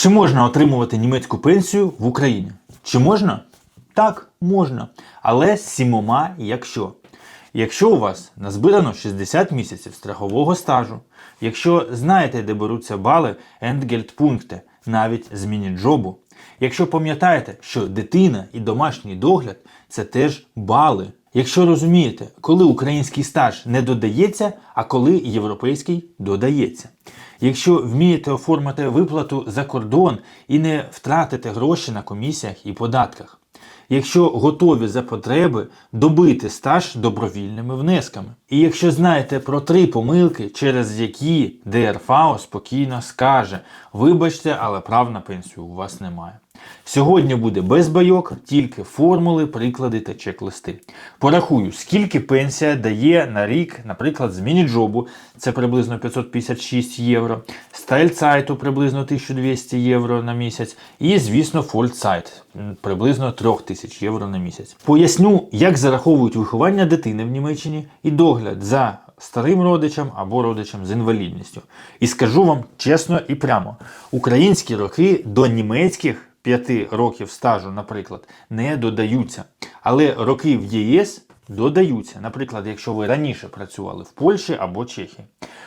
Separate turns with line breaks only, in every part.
Чи можна отримувати німецьку пенсію в Україні? Чи можна? Так, можна. Але з сімома якщо. Якщо у вас назбирано 60 місяців страхового стажу, якщо знаєте, де беруться бали Entgeltpunkte, навіть з міні-джобу, якщо пам'ятаєте, що дитина і домашній догляд це теж бали. Якщо розумієте, коли український стаж не додається, а коли європейський додається. Якщо вмієте оформити виплату за кордон і не втратите гроші на комісіях і податках. Якщо готові за потреби добити стаж добровільними внесками. І якщо знаєте про три помилки, через які ДРФАО спокійно скаже: вибачте, але прав на пенсію у вас немає. Сьогодні буде без байок, тільки формули, приклади та чек-листи. Порахую, скільки пенсія дає на рік, наприклад, з міні-джобу, це приблизно 556 євро, з Тайльцайту приблизно 1200 євро на місяць, і, звісно, Фольцайт приблизно 3000 євро на місяць. Поясню, як зараховують виховання дитини в Німеччині і догляд за старим родичам або родичам з інвалідністю. І скажу вам чесно і прямо: українські роки до німецьких. 5 років стажу, наприклад, не додаються. Але роки в ЄС додаються. Наприклад, якщо ви раніше працювали в Польщі або Чехії.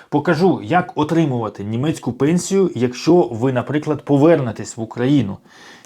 Покажу, як отримувати німецьку пенсію, якщо ви, наприклад, повернетесь в Україну.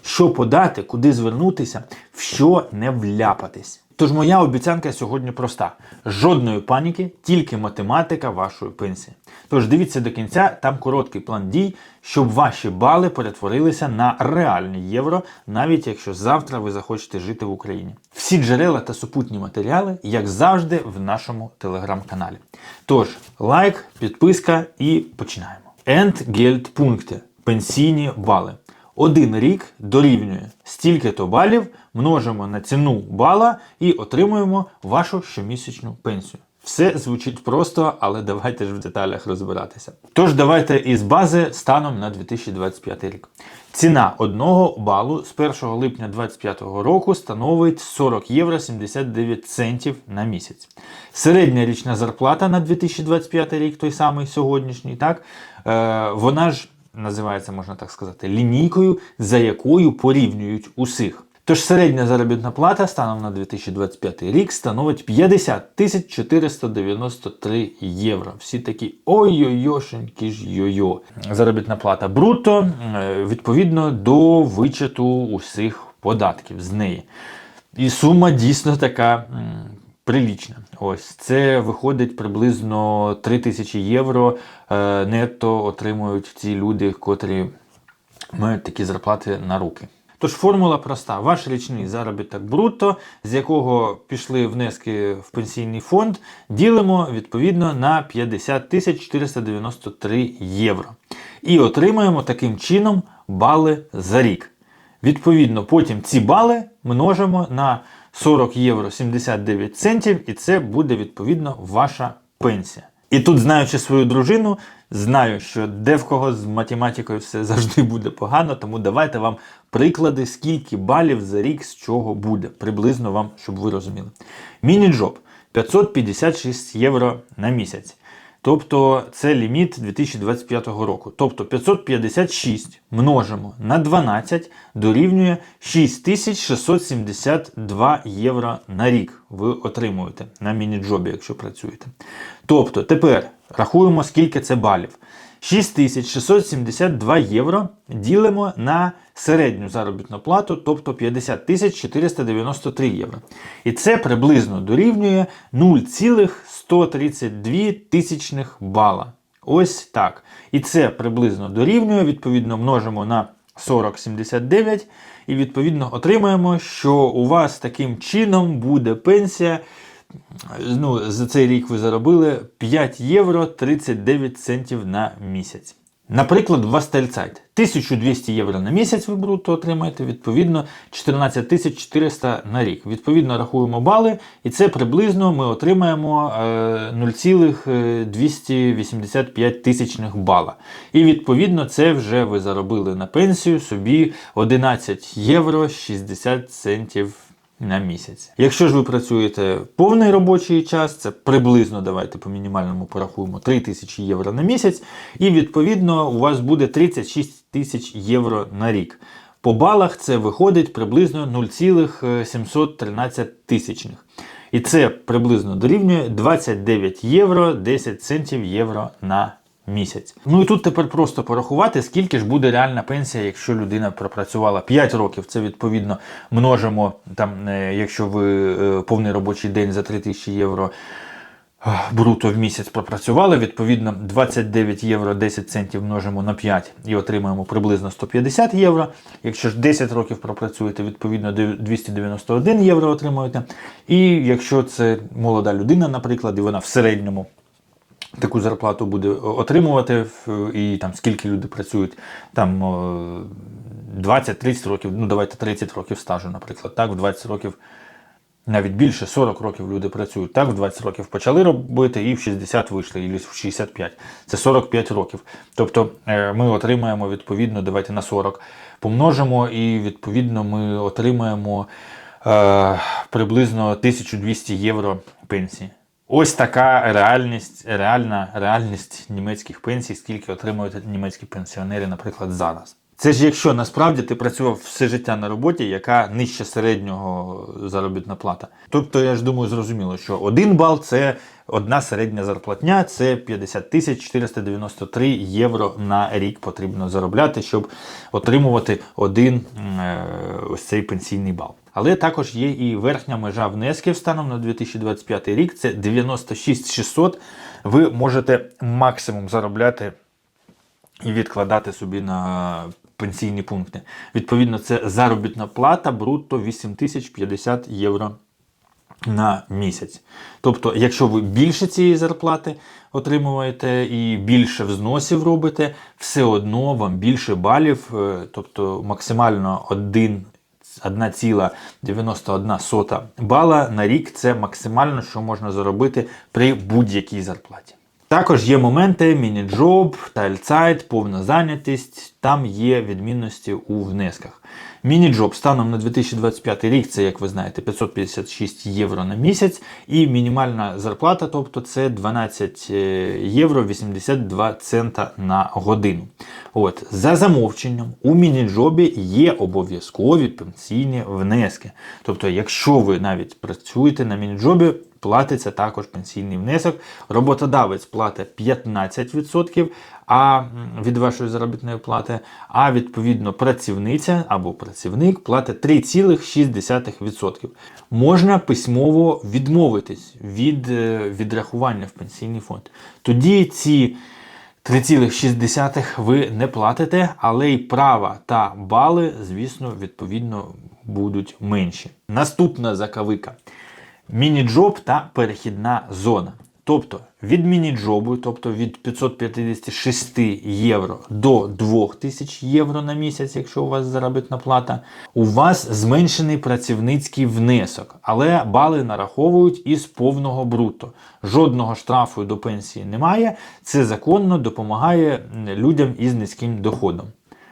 Що подати, куди звернутися, в що не вляпатись. Тож моя обіцянка сьогодні проста: жодної паніки, тільки математика вашої пенсії. Тож дивіться до кінця, там короткий план дій, щоб ваші бали перетворилися на реальні євро, навіть якщо завтра ви захочете жити в Україні. Всі джерела та супутні матеріали, як завжди, в нашому телеграм-каналі. Тож, лайк, підписка і починаємо. Entgeltpunkte – пенсійні бали. Один рік дорівнює стільки-то балів, множимо на ціну бала і отримуємо вашу щомісячну пенсію. Все звучить просто, але давайте ж в деталях розбиратися. Тож давайте із бази станом на 2025 рік. Ціна одного балу з 1 липня 2025 року становить 40 євро 79 центів на місяць. Середня річна зарплата на 2025 рік, той самий сьогоднішній, так, е, вона ж називається, можна так сказати, лінійкою, за якою порівнюють усіх. Тож середня заробітна плата станом на 2025 рік становить 50 тисяч 493 євро. Всі такі ой-ой-йошенькі ж йо-йо. Заробітна плата брутто е, відповідно до вичету усіх податків з неї. І сума дійсно така прилічна. Ось це виходить приблизно 3 тисячі євро е, нетто отримують ці люди, котрі мають такі зарплати на руки. Тож формула проста: ваш річний заробіток брутто, з якого пішли внески в пенсійний фонд, ділимо відповідно на 50 тисяч 493 євро. І отримаємо таким чином бали за рік. Відповідно, потім ці бали множимо на 40 євро 79 центів, і це буде відповідно ваша пенсія. І тут, знаючи свою дружину, знаю, що де в кого з математикою все завжди буде погано, тому давайте вам приклади, скільки балів за рік з чого буде. Приблизно вам, щоб ви розуміли. Міні-джоб 556 євро на місяць. Тобто це ліміт 2025 року. Тобто 556 множимо на 12 дорівнює 6672 євро на рік. Ви отримуєте на міні-джобі, якщо працюєте. Тобто тепер рахуємо, скільки це балів. 6672 євро ділимо на середню заробітну плату, тобто 50 493 євро. І це приблизно дорівнює 0,132 тисячних бала. Ось так. І це приблизно дорівнює, відповідно, множимо на 40,79 і відповідно отримаємо, що у вас таким чином буде пенсія. Ну, За цей рік ви заробили 5 євро 39 центів на місяць. Наприклад, у вас тельцайт. 1200 євро на місяць ви бруто отримаєте, відповідно 14 400 на рік. Відповідно, рахуємо бали, і це приблизно ми отримаємо 0,285 тисячних бала. І відповідно це вже ви заробили на пенсію собі 11 євро 60 центів на місяць. Якщо ж ви працюєте повний робочий час, це приблизно давайте по мінімальному порахуємо 3 тисячі євро на місяць, і відповідно у вас буде 36 тисяч євро на рік. По балах це виходить приблизно 0,713 тисячних. І це приблизно дорівнює 29 євро 10 центів євро на місяць. Ну і тут тепер просто порахувати, скільки ж буде реальна пенсія, якщо людина пропрацювала 5 років. Це відповідно множимо, там, е, якщо ви е, повний робочий день за 3000 євро. Бруто в місяць пропрацювали, відповідно 29 євро 10 центів множимо на 5 і отримаємо приблизно 150 євро. Якщо ж 10 років пропрацюєте, відповідно 291 євро отримуєте. І якщо це молода людина, наприклад, і вона в середньому таку зарплату буде отримувати, і там скільки люди працюють, там 20-30 років, ну давайте 30 років стажу, наприклад, так, в 20 років. Навіть більше 40 років люди працюють. Так, в 20 років почали робити і в 60 вийшли, і в 65. Це 45 років. Тобто е, ми отримаємо відповідно, давайте на 40 помножимо, і відповідно ми отримаємо е, приблизно 1200 євро пенсії. Ось така реальність, реальна реальність німецьких пенсій, скільки отримують німецькі пенсіонери, наприклад, зараз. Це ж якщо насправді ти працював все життя на роботі, яка нижче середнього заробітна плата. Тобто, я ж думаю, зрозуміло, що один бал це одна середня зарплатня, це 50 тисяч 493 євро на рік потрібно заробляти, щоб отримувати один е, ось цей пенсійний бал. Але також є і верхня межа внесків станом на 2025 рік. Це 96 600. Ви можете максимум заробляти і відкладати собі на пенсійні пункти. Відповідно, це заробітна плата брутто 8050 євро на місяць. Тобто, якщо ви більше цієї зарплати отримуєте і більше взносів робите, все одно вам більше балів, е, тобто максимально 1 1,91 бала на рік це максимально, що можна заробити при будь-якій зарплаті. Також є моменти міні-джоб, тайльцайт, повна зайнятість. Там є відмінності у внесках. Міні-джоб станом на 2025 рік це, як ви знаєте, 556 євро на місяць, і мінімальна зарплата, тобто це 12 євро 82 цента на годину. От, за замовченням, у міні-джобі є обов'язкові пенсійні внески. Тобто, якщо ви навіть працюєте на міні-джобі, платиться також пенсійний внесок. Роботодавець платить 15% а, від вашої заробітної плати, а відповідно працівниця або працівник платить 3,6%. Можна письмово відмовитись від е, відрахування в пенсійний фонд. Тоді ці 3,6 ви не платите, але й права та бали, звісно, відповідно будуть менші. Наступна закавика. Міні-джоб та перехідна зона. Тобто від міні-джобу, тобто від 556 євро до 2000 євро на місяць, якщо у вас заробітна плата, у вас зменшений працівницький внесок, але бали нараховують із повного бруто. Жодного штрафу до пенсії немає. Це законно допомагає людям із низьким доходом.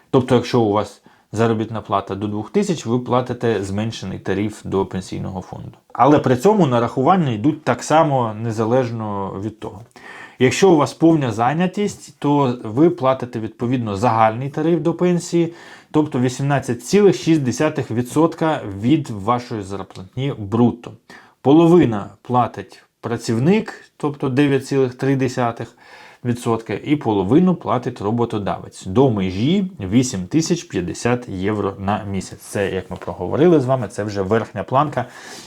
Тобто, якщо у вас заробітна плата до 2000, ви платите зменшений тариф до пенсійного фонду. Але при цьому нарахування йдуть так само незалежно від того. Якщо у вас повна зайнятість, то ви платите відповідно загальний тариф до пенсії, тобто 18,6% від вашої зарплатні брутто. Половина платить працівник, тобто 9,3%. Відсотка, і половину платить роботодавець до межі 8050 євро на місяць. Це, як ми проговорили з вами, це вже верхня планка,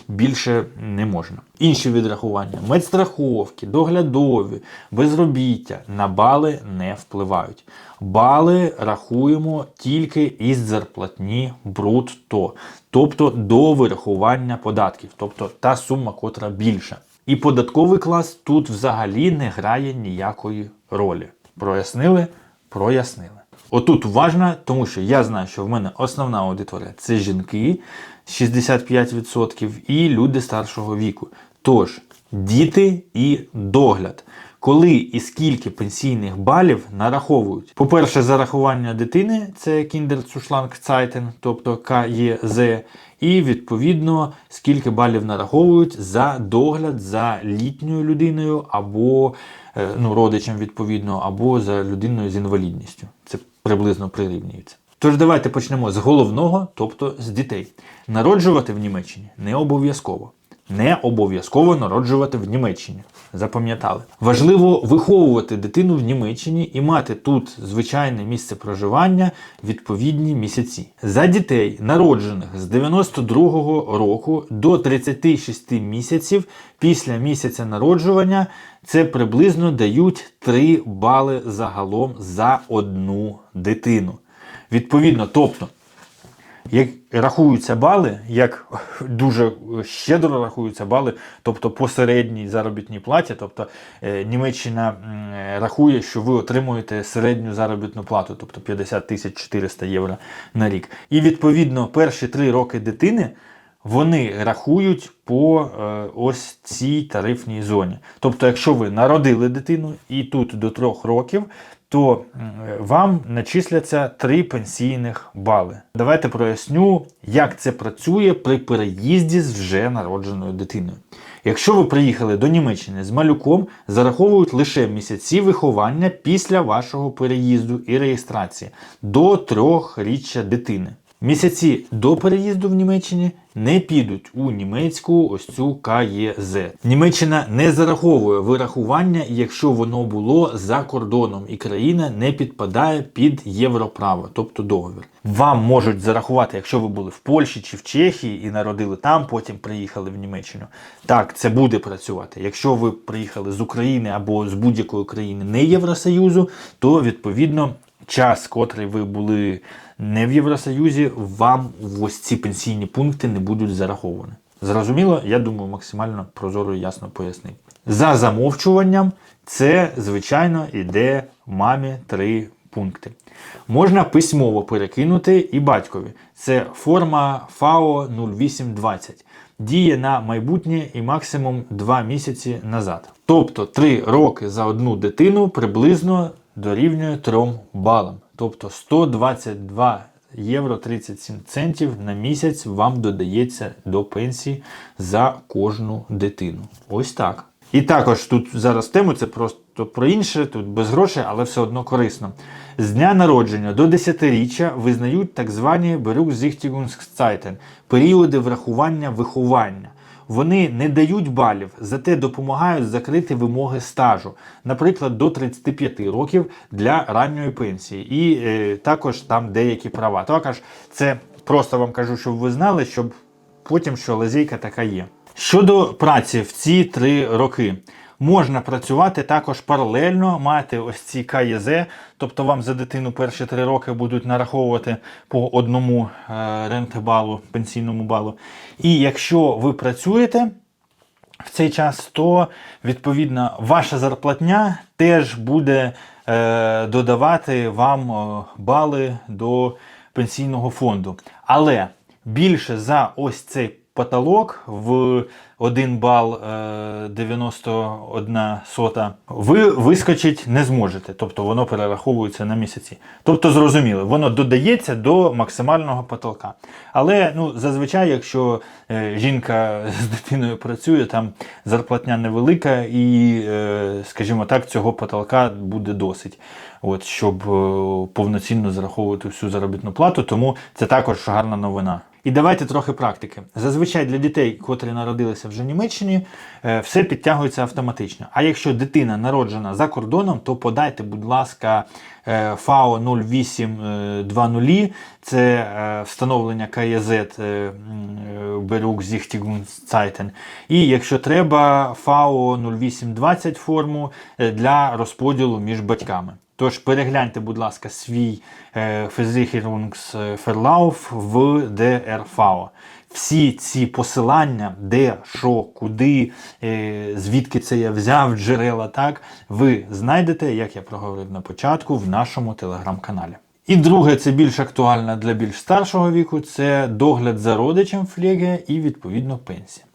більше не можна. Інші відрахування, медстраховки, доглядові, безробіття на бали не впливають. Бали рахуємо тільки із зарплатні брутто, тобто до вирахування податків, тобто та сума, котра більша. І податковий клас тут взагалі не грає ніякої ролі. Прояснили? Прояснили. Отут уважно, тому що я знаю, що в мене основна аудиторія це жінки 65% і люди старшого віку. Тож, діти і догляд. Коли і скільки пенсійних балів нараховують. По-перше, зарахування дитини це Kinderzuschlagzeiten, тобто КЄЗ, і відповідно скільки балів нараховують за догляд за літньою людиною або е, ну, родичем відповідно, або за людиною з інвалідністю. Це приблизно прирівнюється. Тож давайте почнемо з головного, тобто з дітей. Народжувати в Німеччині не обов'язково. Не обов'язково народжувати в Німеччині. Запам'ятали. Важливо виховувати дитину в Німеччині і мати тут звичайне місце проживання відповідні місяці. За дітей, народжених з 92-го року до 36 місяців після місяця народжування, це приблизно дають 3 бали загалом за одну дитину. Відповідно, тобто як рахуються бали, як дуже щедро рахуються бали, тобто по середній заробітній платі, тобто е, Німеччина рахує, що ви отримуєте середню заробітну плату, тобто 50 тисяч 400 євро на рік. І відповідно перші три роки дитини. Вони рахують по е, ось цій тарифній зоні. Тобто, якщо ви народили дитину і тут до трьох років, то вам начисляться три пенсійних бали. Давайте проясню, як це працює при переїзді з вже народженою дитиною. Якщо ви приїхали до Німеччини з малюком, зараховують лише місяці виховання після вашого переїзду і реєстрації до трьохріччя дитини. Місяці до переїзду в Німеччині не підуть у німецьку ось цю КЄЗ. Німеччина не зараховує вирахування, якщо воно було за кордоном, і країна не підпадає під європраво, тобто договір. Вам можуть зарахувати, якщо ви були в Польщі чи в Чехії і народили там, потім приїхали в Німеччину. Так, це буде працювати. Якщо ви приїхали з України або з будь-якої країни не Євросоюзу, то відповідно час, котрий ви були не в Євросоюзі, вам ось ці пенсійні пункти не будуть зараховані. Зрозуміло, я думаю, максимально прозоро і ясно пояснив. За замовчуванням, це, звичайно, іде мамі три пункти. Можна письмово перекинути і батькові. Це форма ФАО 0820. Діє на майбутнє і максимум 2 місяці назад. Тобто 3 роки за одну дитину приблизно дорівнює 3 балам. Тобто 122 євро 37 центів на місяць вам додається до пенсії за кожну дитину. Ось так. І також тут зараз тему це просто про інше, тут без грошей, але все одно корисно. З дня народження до 10-річчя визнають так звані Berufssichtigungszeiten – періоди врахування виховання. Вони не дають балів, зате допомагають закрити вимоги стажу, наприклад, до 35 років для ранньої пенсії, і е, також там деякі права. Також це просто вам кажу, щоб ви знали, щоб потім що лазійка така є. Щодо праці в ці три роки. Можна працювати також паралельно, мати ось ці КЄЗ, тобто вам за дитину перші три роки будуть нараховувати по одному е, рентбалу, пенсійному балу. І якщо ви працюєте в цей час, то відповідно ваша зарплатня теж буде е, додавати вам е, бали до пенсійного фонду. Але більше за ось цей потолок в 1 бал е, 91 сота, ви вискочити не зможете. Тобто воно перераховується на місяці. Тобто, зрозуміло, воно додається до максимального потолка. Але ну, зазвичай, якщо е, жінка з дитиною працює, там зарплатня невелика, і, е, скажімо так, цього потолка буде досить. От, щоб е, повноцінно зараховувати всю заробітну плату, тому це також гарна новина. І давайте трохи практики. Зазвичай для дітей, котрі народилися вже в Німеччині, е, все підтягується автоматично. А якщо дитина народжена за кордоном, то подайте, будь ласка, е, ФАО 0820, це е, встановлення КЄЗ Берук Зіхтігунцайтен. І якщо треба, ФАО 0820 форму для розподілу між батьками. Тож перегляньте, будь ласка, свій е, Versicherungsverlauf в ДРФАО. Всі ці посилання, де, що, куди, е, звідки це я взяв, джерела, так, ви знайдете, як я проговорив на початку, в нашому телеграм-каналі. І друге, це більш актуально для більш старшого віку, це догляд за родичем флєге і відповідно пенсія.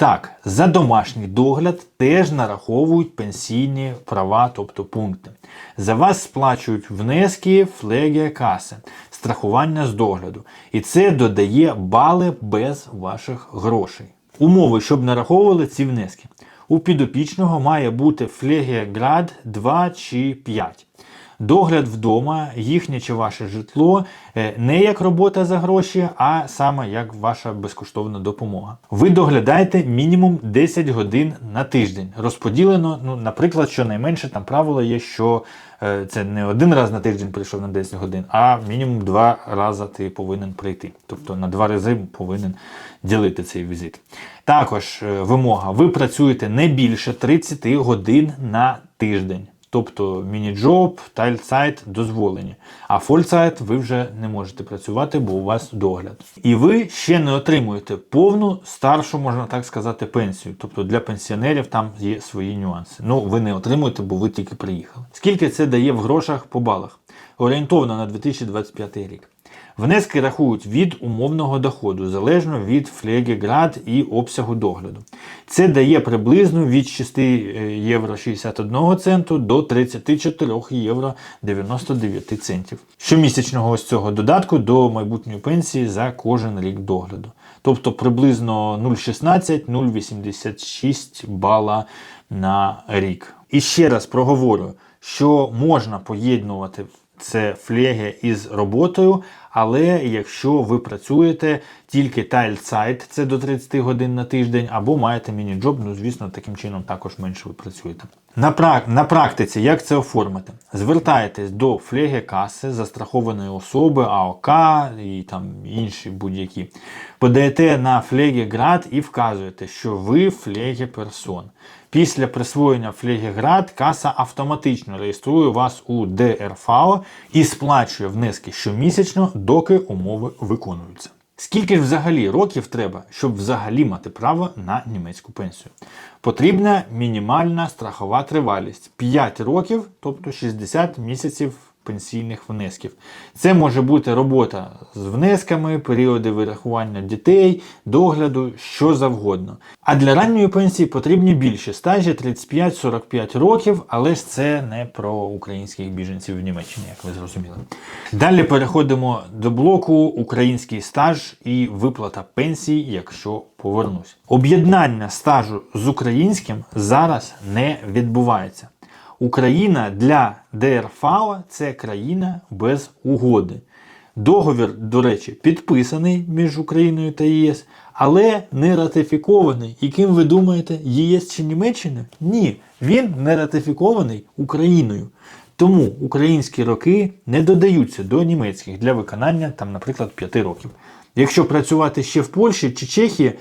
Так, за домашній догляд теж нараховують пенсійні права, тобто пункти. За вас сплачують внески флегія каси, страхування з догляду. І це додає бали без ваших грошей. Умови, щоб нараховували ці внески. У підопічного має бути флегіаград 2 чи 5. Догляд вдома, їхнє чи ваше житло е, не як робота за гроші, а саме як ваша безкоштовна допомога. Ви доглядаєте мінімум 10 годин на тиждень. Розподілено, ну, наприклад, щонайменше там правило є, що е, це не один раз на тиждень прийшов на 10 годин, а мінімум два рази ти повинен прийти. Тобто на два рази повинен ділити цей візит. Також е, вимога: ви працюєте не більше 30 годин на тиждень. Тобто міні-джоб, тайльцайт дозволені. А фольцайт ви вже не можете працювати, бо у вас догляд. І ви ще не отримуєте повну старшу, можна так сказати, пенсію. Тобто для пенсіонерів там є свої нюанси. Ну, ви не отримуєте, бо ви тільки приїхали. Скільки це дає в грошах по балах? Орієнтовно на 2025 рік. Внески рахують від умовного доходу, залежно від флегіград і обсягу догляду. Це дає приблизно від 6 євро 61 центу до 34 євро 99 центів. Щомісячного ось цього додатку до майбутньої пенсії за кожен рік догляду. Тобто приблизно 0,16-0,86 бала на рік. І ще раз проговорю, що можна поєднувати це флеге із роботою, але якщо ви працюєте тільки тайльцайт, це до 30 годин на тиждень, або маєте міні-джоб, ну звісно, таким чином також менше ви працюєте. На прак... на практиці, як це оформити? Звертаєтесь до флеге каси, застрахованої особи, АОК і там інші будь-які. Подаєте на флегеград і вказуєте, що ви флеге персон. Після присвоєння флегеград каса автоматично реєструє вас у ДРФАО і сплачує внески щомісячно, доки умови виконуються. Скільки ж взагалі років треба, щоб взагалі мати право на німецьку пенсію? Потрібна мінімальна страхова тривалість 5 років, тобто 60 місяців пенсійних внесків. Це може бути робота з внесками, періоди вирахування дітей, догляду, що завгодно. А для ранньої пенсії потрібні більше стажі 35-45 років, але ж це не про українських біженців в Німеччині, як ви зрозуміли. Далі переходимо до блоку Український стаж і виплата пенсії, якщо повернусь. Об'єднання стажу з українським зараз не відбувається. Україна для ДРФАО це країна без угоди. Договір, до речі, підписаний між Україною та ЄС, але не ратифікований. І ким ви думаєте, ЄС чи Німеччина? Ні, він не ратифікований Україною. Тому українські роки не додаються до німецьких для виконання, там, наприклад, 5 років. Якщо працювати ще в Польщі чи Чехії,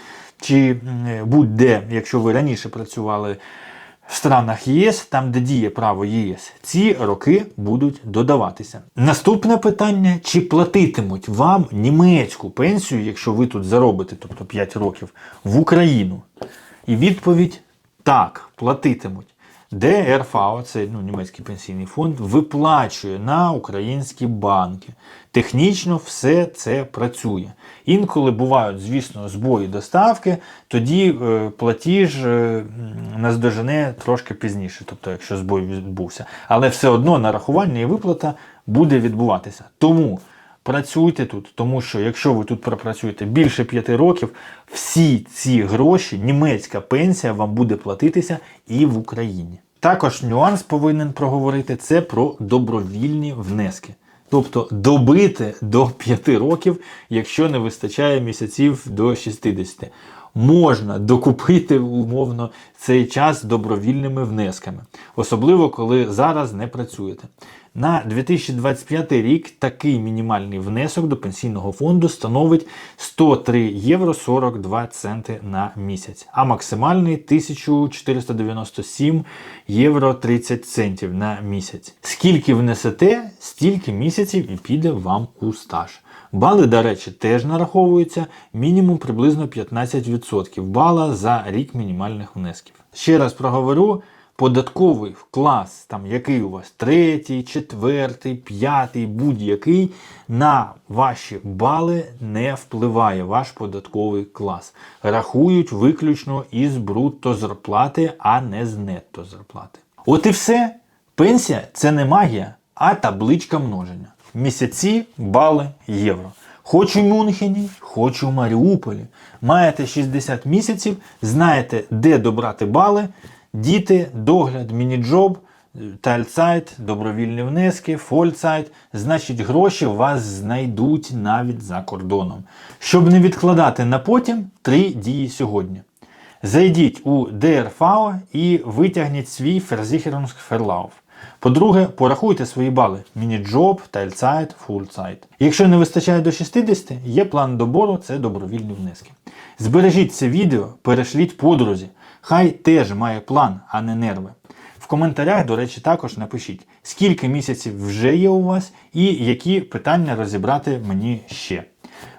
чи будь-де, якщо ви раніше працювали странах ЄС, там де діє право ЄС, ці роки будуть додаватися. Наступне питання: чи платитимуть вам німецьку пенсію, якщо ви тут заробите, тобто 5 років, в Україну? І відповідь так, платитимуть. ДРФАО, це ну, німецький пенсійний фонд, виплачує на українські банки. Технічно все це працює. Інколи бувають, звісно, збої доставки, тоді е, платіж е, наздожене трошки пізніше, тобто, якщо збой відбувся. Але все одно нарахування і виплата буде відбуватися. Тому. Працюйте тут, тому що якщо ви тут пропрацюєте більше 5 років, всі ці гроші, німецька пенсія вам буде платитися і в Україні. Також нюанс повинен проговорити це про добровільні внески. Тобто добити до 5 років, якщо не вистачає місяців до 60. Можна докупити умовно цей час добровільними внесками, особливо коли зараз не працюєте. На 2025 рік такий мінімальний внесок до пенсійного фонду становить 103 євро 42 центи на місяць, а максимальний 1497 євро 30 центів на місяць. Скільки внесете, стільки місяців і піде вам у стаж. Бали, до речі, теж нараховуються мінімум приблизно 15% бала за рік мінімальних внесків. Ще раз проговорю. Податковий клас, там який у вас третій, четвертий, п'ятий, будь-який, на ваші бали не впливає ваш податковий клас. Рахують виключно із брутто зарплати, а не з нетто зарплати. От і все. Пенсія це не магія, а табличка множення. Місяці, бали, євро. Хоч у Мюнхені, хоч у Маріуполі. Маєте 60 місяців, знаєте, де добрати бали, діти, догляд, мініджоб, тальцайт, добровільні внески, фольцайт. Значить, гроші вас знайдуть навіть за кордоном. Щоб не відкладати на потім, три дії сьогодні. Зайдіть у ДРФАО і витягніть свій Versicherungsverlauf. По-друге, порахуйте свої бали. Мініджоб, тайльцайт, фулцайт. Якщо не вистачає до 60, є план добору, це добровільні внески. Збережіть це відео, перешліть подрузі. Хай теж має план, а не нерви. В коментарях, до речі, також напишіть, скільки місяців вже є у вас і які питання розібрати мені ще.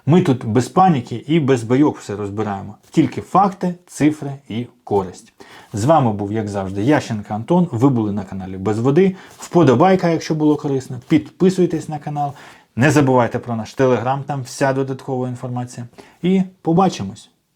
Ми тут без паніки і без байок все розбираємо. Тільки факти, цифри і користь. З вами був, як завжди, Ященко Антон. Ви були на каналі Без Води. Вподобайка, якщо було корисно. Підписуйтесь на канал. Не забувайте про наш телеграм, там вся додаткова інформація. І побачимось!